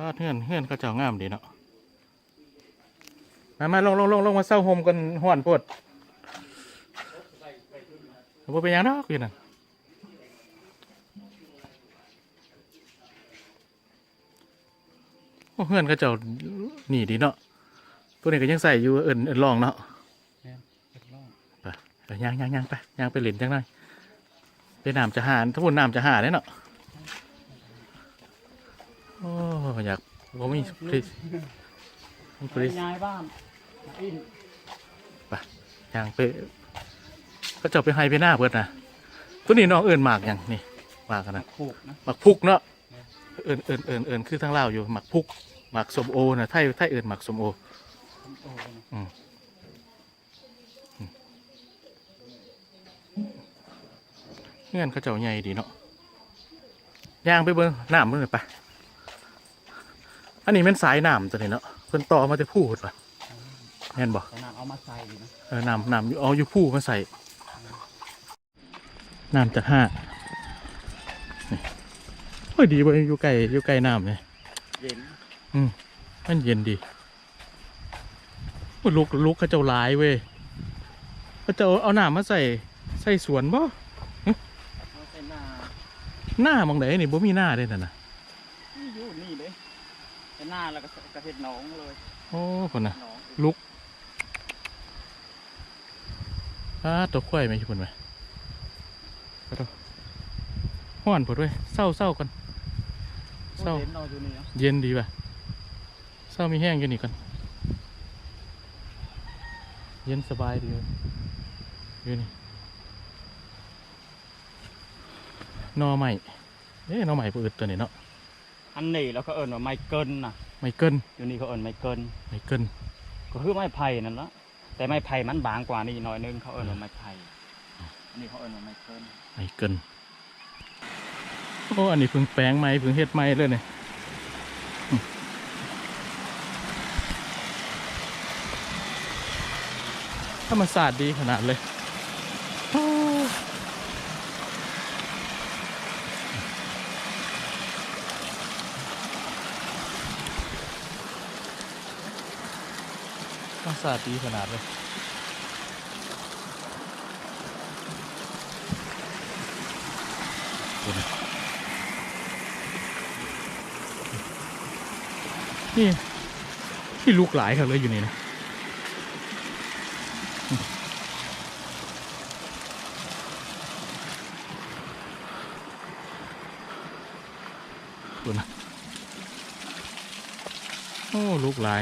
าเฮือนเฮือนเขาเจ้างามดีเนาะมามาลงลงลงลงมาเศร้าโฮมกันห้อนโพดบ่เป็นหยังดอกอยู่นั่นโอ้เฮือนเขาเจ้านี่ดีเนาะตัวนี้ก็ยังใส่อยู่เอินเอินลองเนาะไปย่างย่างย่างไปย่างไปเหรียญจังหน่อยไปน้ำจะหาถ้าพูดน้ำจะหาได้เนาะ โอ้อยากผมมีพริมีพริย้ายบ้านอินย่างไปก็จะไปให้ไปหน้าเพื่อนนะตัวนี้น้องเอิญหมากอย่างนี่หมากกันนะผูกนะหมากพุกเนาะเอิญเอิญเอิญเอิญคือทั้งเล่าวอยู่หมากพุกหมากสมโอนะไทยไทยเอิญหมากสมโอโอ้ยเงื่อนเขาเจ้าใหญ่ดีเนาะย่างไปเบิ้งน้ำเบิ้งเลยไป อันนี้เป็นสายน้ำตัวนี้เนาะเพิ่นต่อมาจะพูดป่ะแม่นบอกตอนนั้นเอามาใส่ดีนะเออน้ำน้ำอยู่เอาอยู่ผู้มาใส่น้ำจากห้านี่โอ้ยดีเว้ยอยู่ใกล้อยู่ใกล้น้ำเลยเย็นมันเย็นดีโอ้ยลุกลุกเขาเจ้าหลายเว้ยเขาเจ้าเอาน้ำมาใส่ใส่สวนบ่เอาใส่หน้าหน้ามองไหนนี่บ่มีหน้าเด้น่ะนะ นี่อยู่นี่เลยใส่ หน้าแล้วก็กระเพ็ดหนองเลยโอ้คนน่ะ หนองลุกอ้าตัวควายไหมคุณไหมไปดูห้อนปวดเว้ยเศร้าเศร้ากันเศร้าเย็นนอนอยู่นี่เนาะเย็นดีป่ะเศร้ามีแห้งอยู่นี่กันเย็นสบายดีเลยอยู่นี่หนอใหม่เอ๊ะหนอใหม่ปืดตัวนี้เนาะ อันนี้แล้วก็เอิญว่าไมเกิลนะไม่เกินอยู่นี่เขาเอิญไมเกิลไม่เกินก็คือไม้ไผ่นั่นละแต่ไม้ไผ่มันบางกว่านี่หน่อยนึงเขาเอิญว่าไม้ไผ่อันนี้เขาเอิญว่าไมเกิลไม่เกินโอ้อันนี้เพิ่งแปลงใหม่เพิ่งเฮ็ดใหม่เลยเนี่ยอืมธรรมศาสตร์ดีขนาดเลย ธรรมศาสตร์ดีขนาดเลยนี่ที่ลูกหลายครับเลยอยู่นี่นะดูนะ โอ้ ลูกหลาย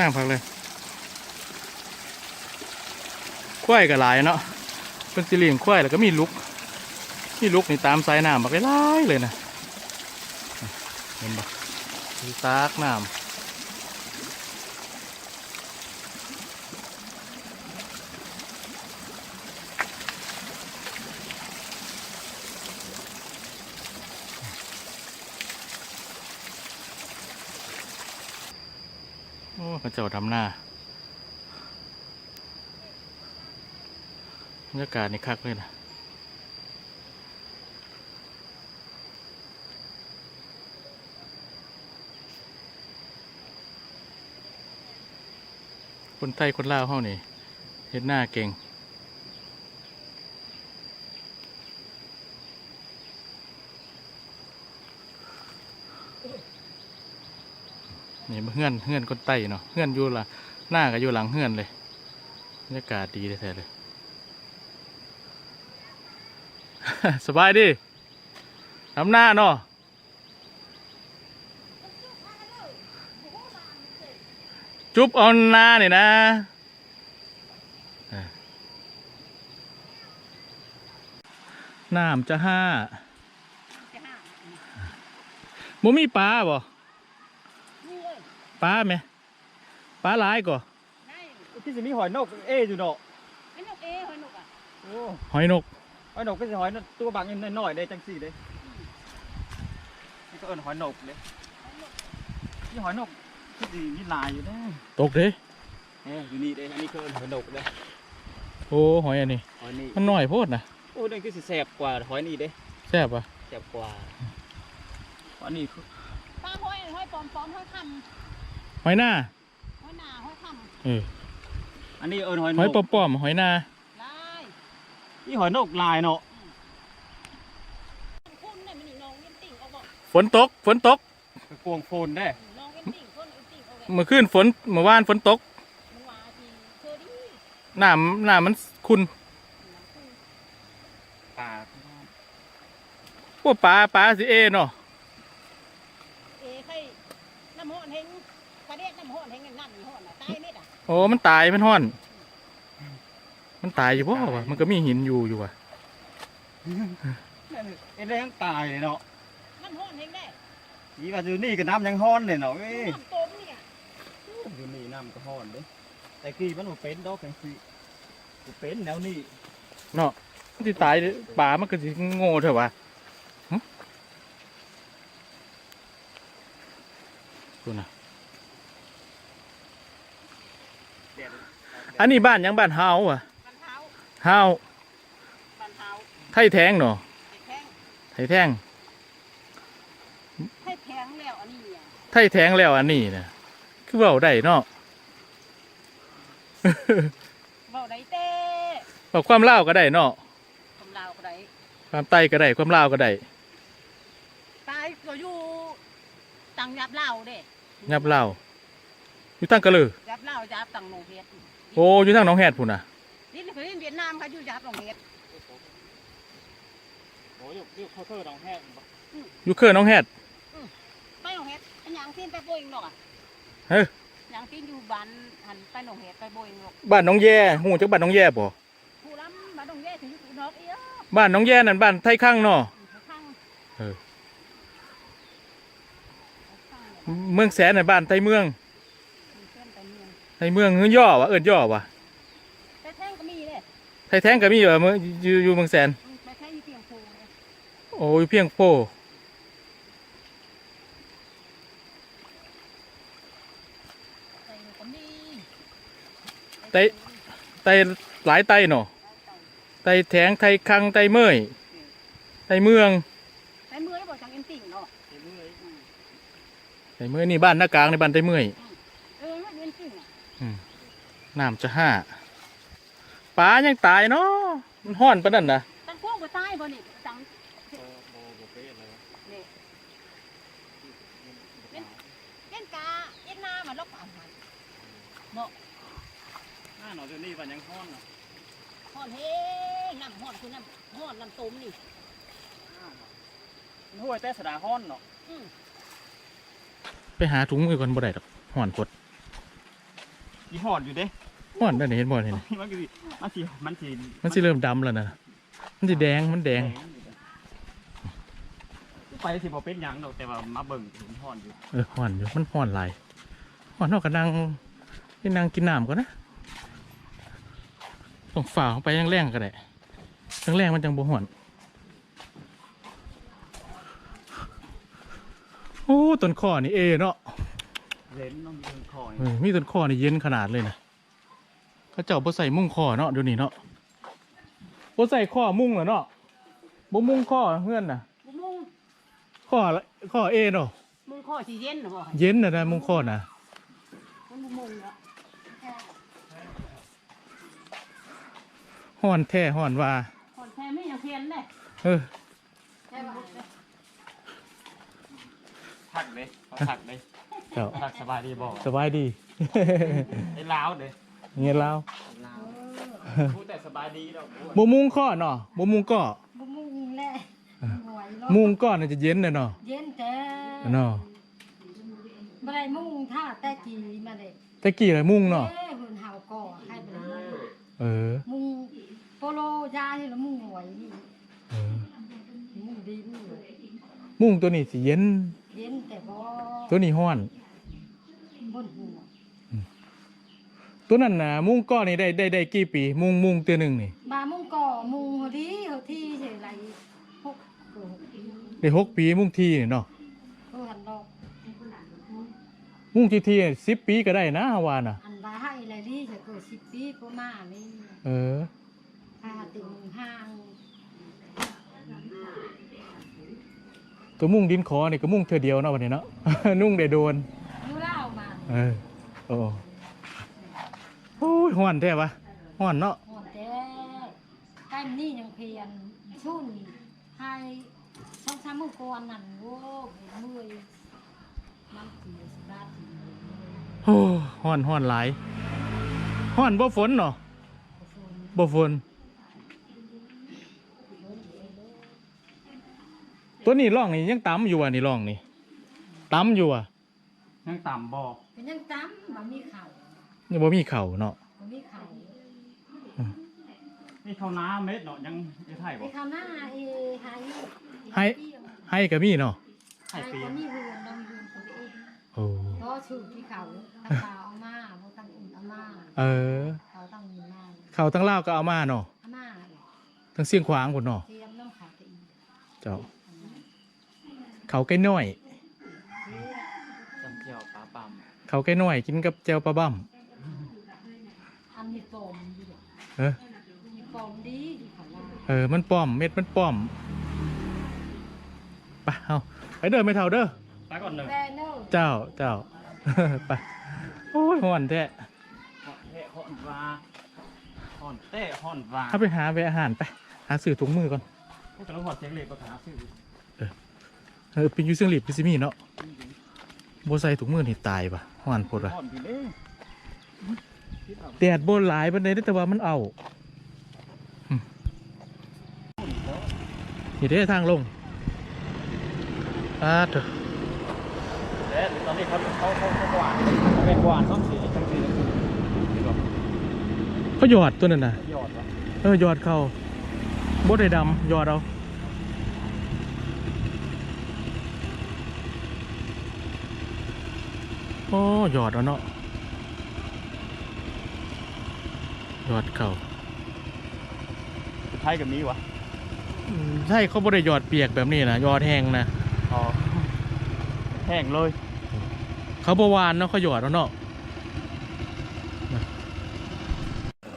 งามพักเลยควายก็หลายเนาะเป็นสิเลียงควายแล้วก็มีลุกมีลุกนี่ตามสายน้ำมาไกหลายๆเลยนะเห็นปะมีตากน้ำโอ้พระเจ้าทำหน้าบรรยากาศนี่คักเลยนะคนไทยคนลาวเฮานี่เฮ็ดหน้าเก่ง นี่เฮือนเฮือนคนไต้เนาะเฮือนอยู่ละหน้าก็อยู่หลังเฮือนเลยบรรยากาศดีแท้ๆเลย สบายดีทำหน้าเนาะจุ๊บเอาหน้าเนี่ยนะเออน้ำจะห้าบ่มีปลาบ่ ปลาไหมปลาหลายก่อที่สิมีหอยนกเออยู่เนาะไอ้นกเอหอยนกอะโอ้หอยนกหอยนกก็สิหอยนกตัวบางนิดหน่อยๆได้จังสี่เด้นี่ก็เอิญหอยนกเลยนี่หอยนกก็ดีมีลายอยู่นะตกเด้เอ้ยอยู่นี่เด้อันนี้คือหอยนกเด้โอ้หอยอันนี้หอยนี่มันน้อยโพดนะโอ้ยนั่นคือสิแสบกว่าหอยนี่เด้แซ่บปะแสบกว่าหอยนี่คือปลาห้อยห้อยปลอมปลอมห้อยค หอยหน้าำห้อยหนาห้อยคเอออันนี้เอิญหอยนหอยกปอมๆหอยหน้าำลายนี่หอยนกลายเนาะคุณเนี่ยมันนี่น้องเอ็นติ่งเอาบอกฝนตกฝนตกไปกวงโฟนได้น้องเอ็นติ่งคนเอ็นติ่งเอาแบบเมื่อคืนฝนเมื่อวานฝนตกมันว่าทีเธอดีน้ำน้ำมันคุณ ป่าพวกปลาปลาสิเอเนาะ เอ้ใครน้ำหอนเฮงประเด็ดน้ำหอนเฮงน้ำมีหอนอะตายเม็ด อะโอ้มันตายมันห้อน มันตายอยู่บ่วะมันก็มีหินอยู่อยู่ว่ะนั่นไอ้แรงตายเลยเนาะน้ำหอนเฮงได้นี่ว่าอยู่นี่ก็น้ำยังฮ้อนเลยเนาะเอ้ยน้ำต้มเนี่ยอยู่นี่น้ำก็ฮ้อนเด้แต่กี้มันบ่เป็นดอกจังซี่บ่เป็นแนวนี้เนาะมันสิตายปลามันก็สิโง่เถอะวะหึดูนะ อันนี้บ้านหยังบ้านเฮาอะบันเท้าเฮาบันเท้าไทยแทงเนาะไอ้แข้งไทยแทงให้แทงแล้วอันนี้อะไทยแทงแล้วอันนี้นะคือเว้าได้เนาะเบาได้เต้เว้าความเล่าวก็ได้เนาะคำลาวก็ได้ความไตก็ได้ความเล่าวก็ได้ตายก็อยู่ตังยับเหล้าเด้ยับเล่าวอยู่ตั้งกะลือยับเหล้ายับตังโนเฮ็ด โอ้อยู่ทางหน้องแฮดพุ่นน่ะนี่คือเวียดนามเขาอยู่ยับโนเฮ็ดโอ้ยยกเขาเธอดองแห้งบ่อยู่เครือหน้องแฮดไปโนเฮ็ดอันยังซีนไปโบยงหรอกอะเฮ้ยยังซีนอยู่บ้านหันไปโนเฮ็ดไปโบยงหรอกบ้านหน้องแย่หูจักบ้านหน้องแย่บ่ผู้ล้ำบ้านโนเฮ็ดถึงผู้นอกเอี้ยบ้านหน้องแย่นั่นบ้านไทยข้างเนาะข้างเออเมืองแสนน่ะบ้านไทยเมืองเส้นไป เมืองไทยเมืองเฮือย่อวะเอิ้นย่อวะไปแท่งก็มีเลยไทยแท้งก็มีอยู่เมืองอยู่อยู่เมืองแสน ไปแท่งอยู่เพียงโพเลยโอ้ยเพียงโพใส่ก็มีไตหลายไตเนาะไตแทงไทยคังไตเมยไตเมืองใส่มือให้บอกจังเอ็นติ่งเนาะไตเมยนี่บ้านหน้ากลางในบ้านไตเมยเออมันเอ็นติ่งอะ น้ำจะห้าปลายังตายเนาะมันห้อนปะนั่นนะตั้งพวกก็ตายบ่นี่จังเออบ่บ่เป็นเลยนี่เล่นกาเอ็นนามาลกอาหารหน้าหนอเดี๋ยวนี้ว่ายังฮ้อนเนาะห่อนเฮ้น้ำห่อนคือน้ำห่อนน้ำต้มนี่มันห้วยแต่สะดาฮ้อนเนาะอืมไปหาถุงมือก่อนบ่ได้ดอกห้อนกด อีฮ้อนอยู่เด้ห้อนได้เห็นบ่เห็นมันสิมันสิมันสิมันสิเริ่มดำแล้วนะมันสิแดงมันแดง ไปสิบ่เป็นหยังดอกแต่ว่ามาเบิ่งเห็นฮ้อนอยู่เออห้อนอยู่มันห้อนหลายห้อนเท่ากับนั่งไปนั่งกินน้ำก่อนนะต้องฝ่าเข้าไปยังแรงก็ได้ยังแรงมันจังบ่ห้อนโอ้ต้นข้อนี่เอเนาะ เล่นน้องเบิ่งคอยเออมีต้นข้อนี่เย็นขนาดเลยนะเขาเจ้าบ่ใส่มุ้งข้อเนาะเดี๋ยวนี้เนาะบ่ใส่ข้อมุ้งเหรอเนาะบ่มุ้งข้อเฮือนน่ะบุมุงข้อละข้อเอเนาะมุงข้อสีเย็นเหรอบ่เย็นนะนะมุ้งข้อน่ะมันบุมุงเนาะห้อนแท้ห้อนว่าห่อนแท้ไม่ยังเพียนเลยเออใช่ป่ะทักเด้เขาทักเด้ เจ้าทักสบายดีบ่สบายดีไอ้ลาวเด้เงี้ยแล้วลาวพูดแต่สบายดีดอกบ่มุงข้อเนาะบ่มุงก้อบุมุงแหละหวยรถมุงก้อน่ะจะเย็นน่ะเนาะเย็นแต่เนาะบ่ได้มุงท่าแต่จีมาเลยตะกี้เลยมุงเนาะเอ้ยหุ่นเห่าก่อให้เป็นมุงเออมุงโปโลยานี่ละมุงหวยนี่เออมุงดินมุงตัวนี้สิเย็นเย็นแต่บ่ตัวนี้ห้อน บนหัว ตัวนั้นน่ะมุงก้อนี่ได้ได้ได้กี่ปี มุงมุงตัวหนึงนี่บามุงก่อมุงเฮาที่เฮาที่เฉยไรหกเออได้หกปีมุงทีนี่เนาะเออหันดอกมุมุ่งจีทีสิบปีก็ได้นะวาน่ะอันว่าให้อะไรนี่จะเกิดสิบปีก็มานี่เออถ้าถึงห้างตัวมุ่งดินขอนี่ก็มุ่งเธอเดียวเนาะวันนี้เนาะ นุ่งได้โดนดูเล่ามา เออโอ้โอ้ ยห้อนแท้ปะห้อนเนาะหมดแต่ใกล้นี่ยังเพียนชุ่นให้ช่องสามมือก่อนนั่นโว้เมื่อยมันเสียสบายโอ้ห้อนห้อนหลายห้อนบ่ฝนเนาะบ่ฝน ตัวนี้ร่องนี่ยังต่ำอยู่อะนี่ร่องนี่ต่ำอยู่อะยังต่ำบ่เป็นยังตั้มมันมีเข่ายังบ่มีเข่าเนาะ มันมีเข่านี่เขาน้าเม็ดเนาะยังยังไทยบ่ไอ้ข้าวหน้าเอหายให้ให้ก็มีเนาะหายก็มีเฮือนเรามีเฮือนตัวเองโอ้เพราะชื่อที่เขาตั้งตาเอามาเพราะตั้งอุ่นเอามาเออเขาตั้งมีมาเข่าตั้งเล่าวก็เอามาเนาะเอามาทั้งเสียงขวางพุ่นเนาะเทียมน้องขาตีเจ้าเขาใกล้น้อย จำเจียวปลาปั๊มเขาใกล้น้อยกินกับแจวปลาบ้ม อันมีปมดี เออมีปมดีดีเขาว่าเออ มันป้อม เม็ดมันป้อมไปเอาไปเด้อไม่เท่าเด้อ ไปก่อนหนึ่งแบนเนอร์เจ้าเจ้า ไป โอ้ยห่อนแท้ฮอนเทฮอนวาฮอนเต้ฮอนวาถ้าไปหาไปอาหารไป หาสื่อถุงมือก่อนพวกกระหอดเสียงเหล็กก็หาซื้อเออเป็นอยูเซียงหลีบพิซิมีเนาะโบใส่ถุงมือนี่ตายปะห่อนโพดปะฮอนพี่เด้ แดดโบหลายบันไดแต่ว่ามันเอาอืมนี่เด้ทางลงอ่าเถอะเด้ตอนนี้เขาเขาเขาหวานเขาเป็นหวานต้องสีจังสีเขาหยอดตัวนั้นน่ะยอดเออหยอดเขาบดได้ดำหยอดเอาโอ้หยอดเอาเนาะห ยอดเข้าไทยกับนี้วะอืมใช่เขาบดได้หยอดเปียกแบบนี้นะหยอดแห้งนะอ๋อแห้งเลย เขาบหวานเนาะเขาหยอดเอาเนาะมา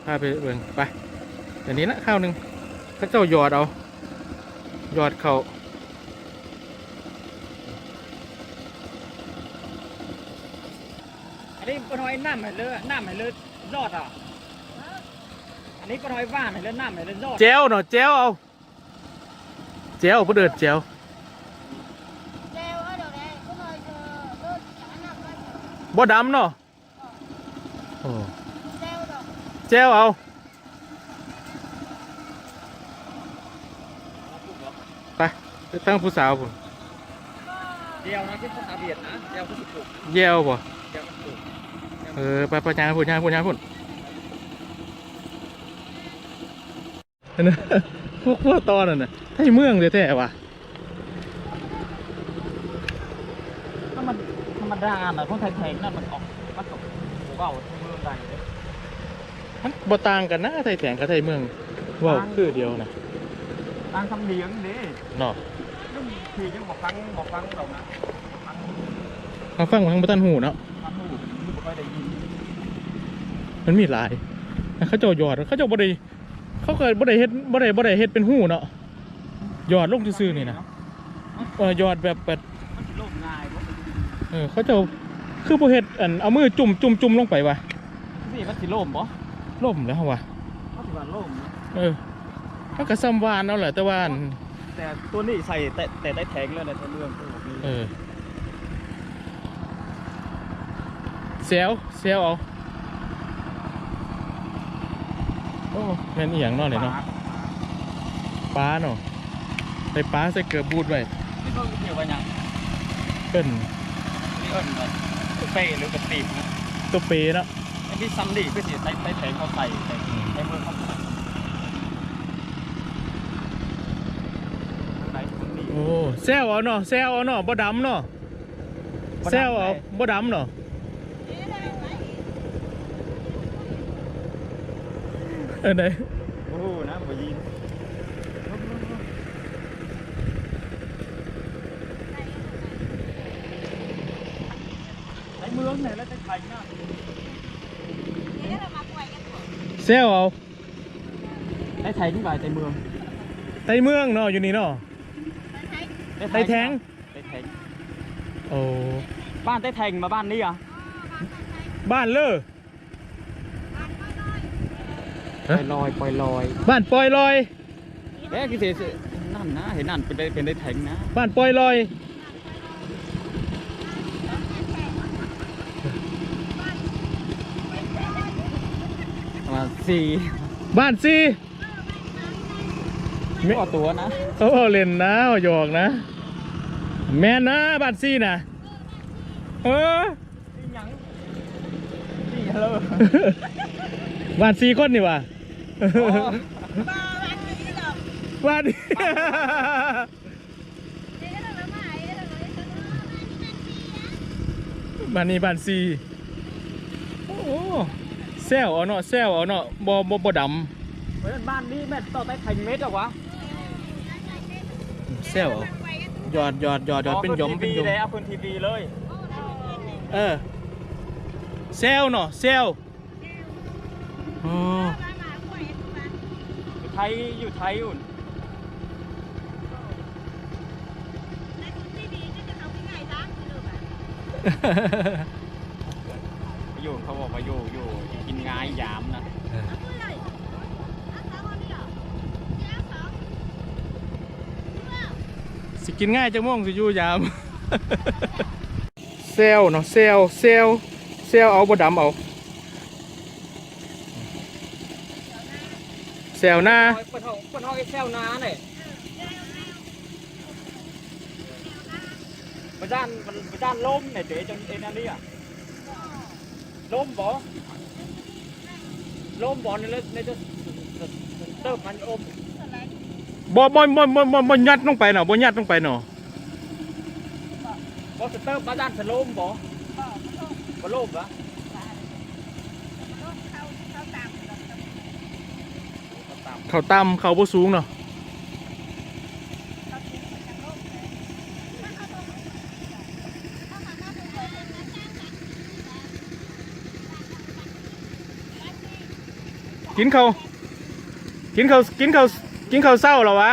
พาไปเบิ่งไปเดี๋ยวนี้นะข้าวหนึ่งเขาเจ้าหยอดเอาหยอดเขาอันนี้ปนอยน้ำไหเลือน้ำไหเลือรอดอะ อันนี้ปนอยว่านไหเลือน้ำไหเลือรอดเจลเนาะเจลเอาเจลเพื่อเดินเจลเร็วเดี๋ยวนี้ก็เลยเจอรถจากนั้นไปบ่ดำเนาะโอ้เร็วดอกเจลเอาไปไปตั้งผู้สาวพุ่นเดียวนะที่ภาษาเบียดนะเดียวก็สุดถูกเยลบ่เดียวก็ถูกเออไปไปยางพุ่นยางพุ่นยางพุ่น นนั้นพวกพวกตอนนั่นน่ะให้เมืองเลยแท้ๆว่ะถ้ามันธรรมดาน่ะพวกไทยแทงนั่นมันออกมันตกเบาทุกเมืองได้เลยมันบ่ต่างกันนะไทยแสงกับไทยเมืองเว้าคือเดียวนะตั้งคำเลี้ยงดิเนาะทียังบอกฟังบอกฟังเรานะฟังมาฟังทางบ่ทันหูเนาะฟังหูไม่ค่อยได้ยินมันมีหลายเขาเจ้าหยอดเขาเจ้าบ่ได้ เขาเคยบ่ได้เฮ็ดบ่ได้บ่ได้เฮ็ดเป็นหูเนาะหยอดลงซื่อๆนี่นะเออหยอดแบบแบบมันสิโลภง่ายบ่เออเขาเจ้าคือบ่เฮ็ดอันเอามือจุ่มจุ่มจุ่มลงไปว่ะสิมันสิโลภบ่ล่มแล้วว่ะเขาสิว่าโลภนะเออมันก็ซ้ำวานเอาแหละแต่ว่าอันแต่ตัวนี้ใส่แต่แต่ได้แทงเลยในไทยเมืองตัวนี้เออเซลเซลเอา โอ้แม่นอีหยังเนาะเนี่ยเนาะปลาเนาะใส่ปลาใส่เกลือบูดไว้นี่เขาเกี่ยวกับหยังเอิ้นนี่เอิ้นว่าเป้หรือกระติบนะตัวเปเนาะไอ้ที่ซัมดี้ก็สิใส่ใส่แทงเขาใส่ใส่ในเมืองเขาใส่ไหนคนนี้โอ้แซวเอาเนาะแซวเอาเนาะบ่ดำเนาะแซวเอาบ่ดำเนาะ เออไหนโอ้โหนะบ่ยินในเมืองงไหนแล้วจะไทยนะเดี๋ยวเรามาป่วยกันตัวเซลเอาได้ไทยที่ไหนในเมืองไตเมืองเนาะอยู่นี่เนาะไทยแทงได้แทงโอ้บ้านได้แทงมาบ้านนี้อะบ้านเลอ ปล่อยลอยปล่อยลอย บ้านปอยลอยเอ๊ะคือเสียนั่นนะเห็นนั่นเป็นได้เป็นได้แทงนะบ้านปอยลอย ประมาณสี่บ้านซีไม่เอาตัวนะเขาเอาเล่นนะเอาหยอกนะ แม่นนะบ้านซีนะเออยังนี่ฮัลโหลบ้านซีคนนี่ว่ะ บ้าวันนี้หรอกบ้านนี้เดี๋ยวเรามาใหม่เดี๋ยวเรามาใหม่บ้านนี้บ้านซีโอ้แซวเอาเนาะแซวเอาเนาะบ่บ่บ่ดเฮ้ยบ้านนี้แม่ต่อได้แทงเม็ดหรอวะำแซวเอาหยอดหยอดหยอดหยอดเป็นหยมเป็นหยม เลยเอาพื้นทีวีเลยเออแซวเนาะแซวอ๋อ อยู่ไทยอยู่ไทยอุ่นอยู่เขาบอกว่าอยู่อยู่กินงายยามนะสิกินง่ายจังม่วงสิอยู่ยาม เซลเนาะเซลเซลเซลเอาบ่ดำเอา ซลหน้าเปิดห้องเปิดห้องไอ้แซวนาเนี่ยประจานประจานล้มเนี่ยเจ๊จังเอ็นอันนี้อะล้มบ่ล้มบ่เนี่ยเลยเนี่ยจะเติมมันอมบ่บ่บ่บ่บ่บ่ยัดลงไปเนาะบ่ยัดลงไปเนาะบ่สเติมประจานสล้มบ่บ่ล้มวะ เขาต่ำเขาบ่สูงเนาะกินเขาวกินเขาวกินเขาวกินเขาวเศร้าเหรอวะ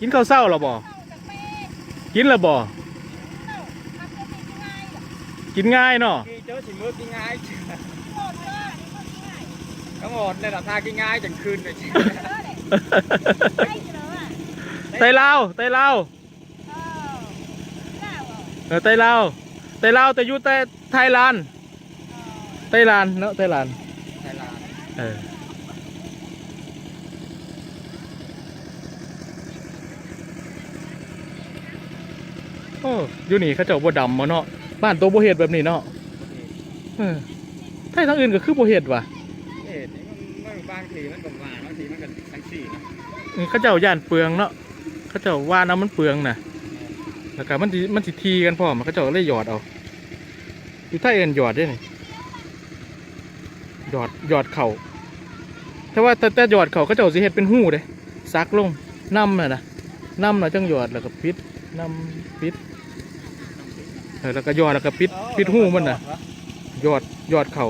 กินเขาวเศร้าเหรอบ่กินแล้วบ่กินง่ายเนาะกี่เจอสิมือกี่ง่ายก็หมดในราคากี่ง่ายจังคืนเลย ไตลาวไตลาวเออไตลาวไตลาวแต่อยู่แต่ไทยลานด์ไต้ลานด์เนาะไต้ลานด์ไทยลานเออโอ้อยู่นี่เขาเจ้าบ่ดำมาเนาะบ้านตัวบ่เฮ็ดแบบนี้เนาะเออไทยทางอื่นก็คือบ่เฮ็ดว่ะเอ็ดนี่มันมันบางทีมันก็หวานบางทีมันก็ทั้งสี่นะ นี่เขาเจ้าย่านเปลืองเนาะเขาเจ้าว่าน้ำมันเปลืองน่ะแล้วก็มันสิมันสิทีกันพร้อมเขาเจ้าเลยหยอดเอาอยู่ไทยเอิ้นหยอดเด้นี่หยอดหยอดเข่าแต่ว่าแต่แต่หยอดเข่าเขาเจ้าสิเฮ็ดเป็นหู้เด้ซักลงน้ำน่ะนะน้ำน่ะจังหยอดแล้วก็ปิดน้ำปิดแล้วก็หยอดแล้วก็ปิดปิดหู้มันน่ะหยอดหยอดเข่า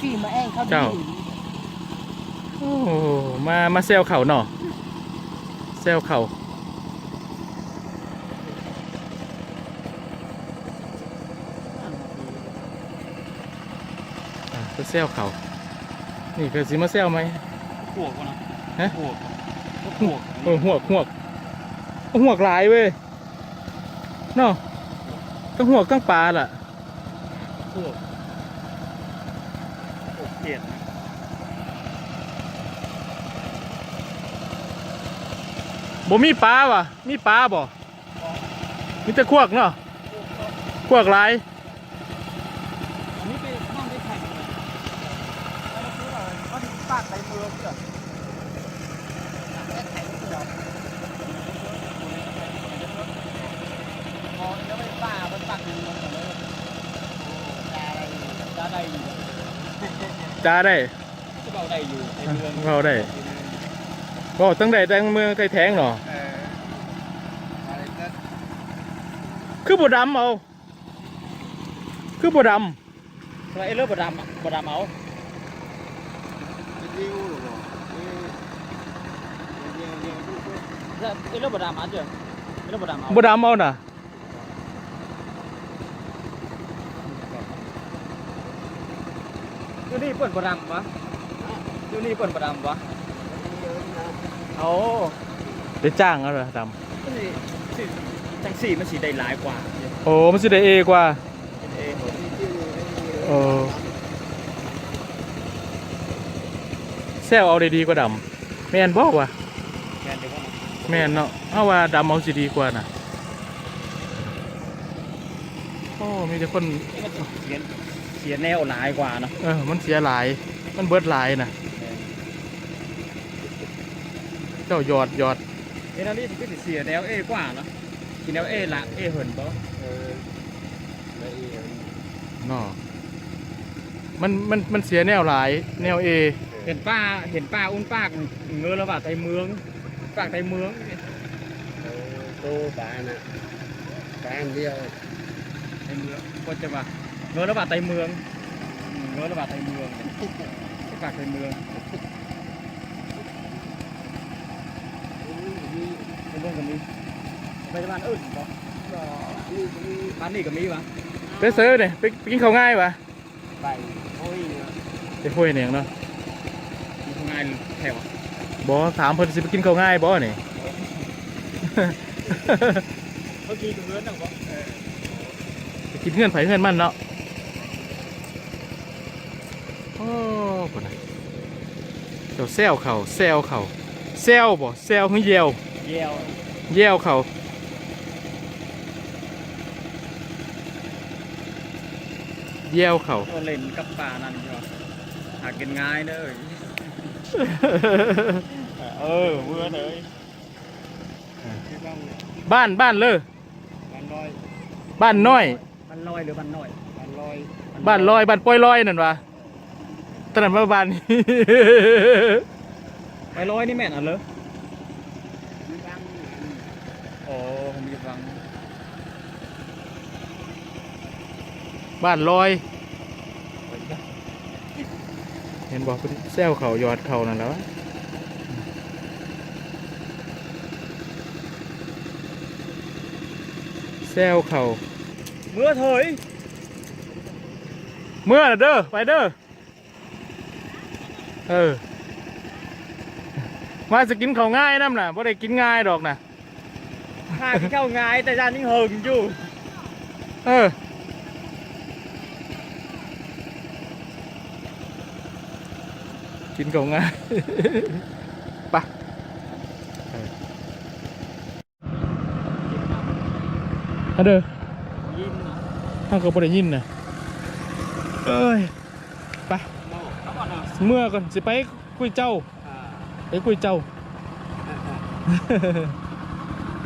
ไปแล้วฝีมาเองเขาเจ้า โอ้มามาเซลเข่าเนาะเซลเข่าอะก็เซลเข่านี่คือสิมาเซลไหม ขวกวะนะฮะ ขวกขวกเออหัวกหัวกหัวกหลายเว้ยเนาะทั้งหัวกทั้งปลาล่ะ ขวกขวกเขียดนะ บ่มีปลาว่ะมีปลาบ่มีแต่ขวกเนาะขวกหลายอันนี้เป็นห้องได้แข่งเลยแล้วเราซื้ออะไรก็ถึงปากในเมืองเหรอมองแล้วไปป่ามันปากในเมืองเลยจ้าอะไรจ้าใดอยู่จ้าได้จะเบาได้อยู่ในเมืองเราได้ ก็ตั้งแต่ตั้งเมืองไกลแทงเนาะเอออะไรก็คือบ่ดำเอา คือบ่ดทำไมไอ้เรื่องบดำอะบดำเอาดิวหรอเออเดี๋ยวเดี๋ยวดูดูแล้วไอ้เรื่องบดำเอาเจ้าไอ้เรื่องบดำเอาำบ่ดำเอาน่ะ อยู่นี่เปิดบดำวะอยู่นี่เปิดบดำวะเดี๋ยวนะ เอาได้จ้างเอาเหรอดมันสิสิจังสี่มันสีได้หลายกว่าเดี๋ยวำโอ้มันสิได้เอกว่าเอ๊ะที่ที่นี่ได้เลยเออแซวเอาได้ดีกว่าดำแม่นบ่วะแม่นเดี๋ยวก่อนนะแม่นเนาะเอาว่าดำเอาสิดีกว่าน่ะโอ้มีแต่คน นี่มันเสียเสียแนวหลายกว่าเนาะเออมันเสียหลาย มันเบิดหลายน่ะ เจ้าหยอดหยอดเอ้นั่นนี่ก็สิเสียแนวเอกว่าเนาะกินแนวเอละเอเหินบ่เออละเอียดเนาะมันมันมันเสียแนวหลายแนวเอเห็นป้าเห็นป้าอุ้นปากเงือระบาดไทยเมืองปากไทยเมืองเออโตปานน่ะปานเดียวไทยเมืองก็จะว่าเงือระบาดไทยเมืองเงือระบาดไทยเมืองปากไทยเมือง มี ไทยเมืองก็มี ไปบ้านอื่นบ่นี่มีบ้านนี่ก็มีวะไปซื้อเนี่ยไปไปกินข้าวง่ายวะใบโอ้ยเนี่ยไปห้วยเนี่ยเนาะมีทำงานแถวบอถามเพิ่นสิไปกินข้าวง่ายบ่นี่เมื่อกี้ก็เงือนนะบ่เออไปกินเงื่อนไผเงื่อนมันเนาะโอ้ปนน่ะเจ้าแซวเขาแซวเขาแซวบ่แซวคือเยียวเยี่ยวเยี่ยวเขา เยี่ยวเขาตัวเล่นกับป่านั่นก็หากินง่ายเด้อเออเมื่อเลยที่บ้านบ้านบ้านเลยบ้านลอยบ้านน้อย บ้านลอยหรือบ้านน้อย บ้านลอย บ้านลอยบ้านปล่อยลอยนั่นวะตอนนั้นมาบ้านไปลอยนี่แม่นอะเหรอ มีบ้าน โอ้ผมมีฟัง บ้านลอย เห็นบอกเพิ่นแซวเขายอดเขานั่นแหล้วะแซวเขาเมื่อเถยเมื่อน่ะเด้อไปเด้อเออมาจะกินเขาวง่ายน้ำน่ะบ่ได้กินง่ายดอกน่ะหากินข้าวง่ายแต่จานยังเหิงอยู่ เออ กินเขาวง่ายไปะเด้อยินถ้าก็บ่ได้ยินนะเอ้ยไปแล้วก่อนนะเมื่อก่อนสิไปคุยเจ้าไปคุยเจ้า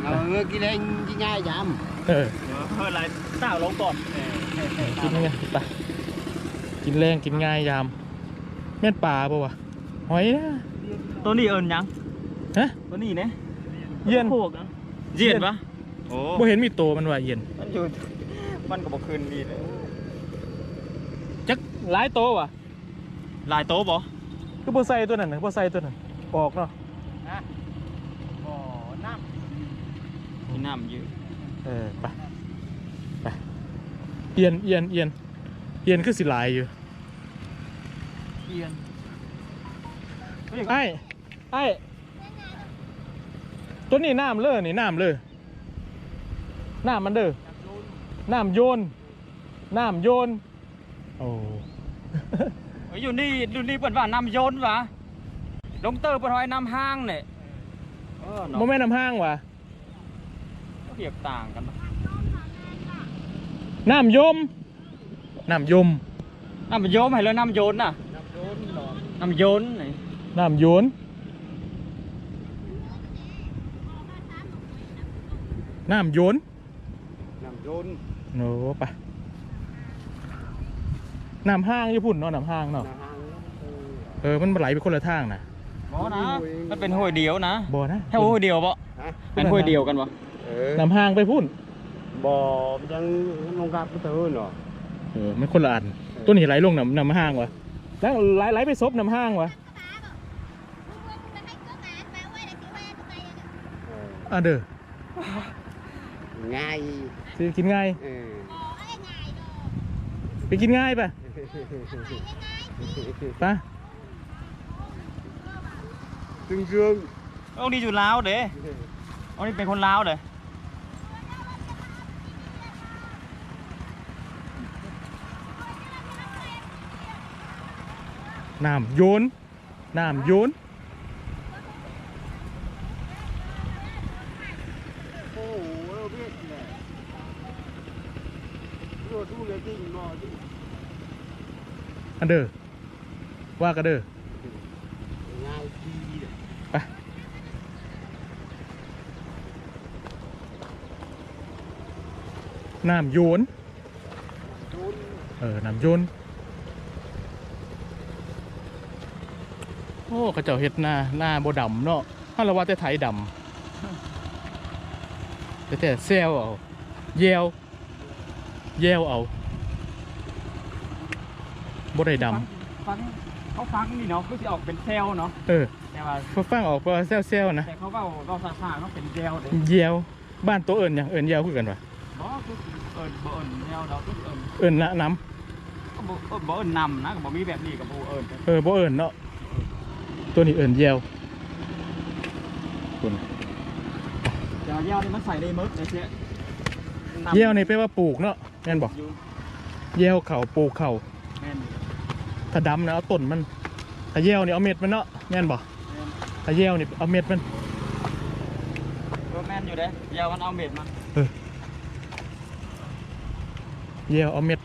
เอาเมื่อกี้ได้ยิ่งง่ายจเออเดี๋ยวเพิ่นอะไรสาวลงก่อนเออเออเออกินไงไปกินแรงกินง่ายยามแม่นป่าปะวะ หอยนะตัวนี้เอิญยังฮะตัวนี้เนี่ยเย็นพวกนะเย็นปะโอ้บ่เห็นมีโตมันว่าเย็นมันอยู่มันก็บ่คืนดีเลยจักหลายโตวะหลายโต๊ะบ่คือบ่ใส่ตัวนั้นน่ะบ่ใส่ตัวนั้นออกเนาะำบ่อน้มีน้ำเยอะเออไปไปเอียนเอียนเอียนเอียนคือสิหลายอยู่เอียน ไอ้ไอ้ตัวนี้น้ำเลยนี่น้ำเลยน้ำมันเด้อน้ำโยนน้ำโยนโอ้เอ้ยอยู่นี่อยู่นี่เปิดว่าน้ำโยนวะลงเตอร์เปิดหอยน้ำห้างเนี่ยเออเนาะโมแม่นน้ำห้างวะเทียบต่างกันเนอะน้ำยมน้ำยมน้ำโยมให้เลยน้ำโยนน่ะน้ำโยนไหน น้ำโยนน้ำโยนน้ำโยนโน้ไปน้ำห้างญี่ปุ่นเนาะน้ำห้างเนาะน้ำหางเออเออมันไหลไปคนละทางนะบ่นะมันเป็นห้วยเดียวนะบ่นะแค่ห้วยเดียวบ่ฮะเป็นห้วยเดียวกันบ่เออนำห้างไปพุ่นบ่ยังลงกับเตือนเนาะเออมันคนละอันตัวนี้ไหลลงนำนำห้างวะแล้วไหลไหลไปซบนำห้างวะ อออะเด้อง่ายสิกินง่ายเออไปกินง่ายปะปะตึงเรื่องเอานี่อยู่ลาวเด้เอานี่เป็นคนลาวเด้น้ำโยนน้ำโยน โอ้โหเราเรียกแหละรู้ดูเลยจริงเนาะ อันเด้อว่ากันเด้อง่ายดีเลยไปน้ำโยนเออน้ำโยนโอ้เขาเจ้าเฮ็ดหน้าหน้าโบดำเนาะถ้าเราว่าแต่ไทยดำแต่แต่แซวเอาแยวแยวเอา บ่ได้ดฟังเขาฟังนี่เนาะคือสิออกเป็นเซลเนาะำเออแต่ว่าพอฟังออกว่าแซวแซวๆนะแต่เขาเว้าเว้าซ่าๆเนาะเป็นเซลเด้แยวบ้านตัวเอิญยังเอิญแยวคือกันวะบ่คือเอิ้นบ่เอิ้นแนวดอกคือเอิ้นเอิญละน้ก็บ่เอิ้นบ่เอิ้นนำนะก็บ่มีแบบนี้ก็บ่เอิ้นำเออบ่เอิญเนาะตัวนี้เอิญแยวคุณยาเยี่ยวนี่มันใส่ได้หมดเลยเสียแยวนี่แปลว่าปลูกเนาะแม่นบอกอยู่แยวเข่าปลูกเข่าแม่น ถ้าดำนะเอาต้นมันถ้าแยวนี่เอาเม็ดมันเนาะแม่นบอกแม่นถ้าแยวนี่เอาเม็ดมันก็แม่นอยู่เด้ยาวมันเอาเม็ดมาแยวเอาเม็ด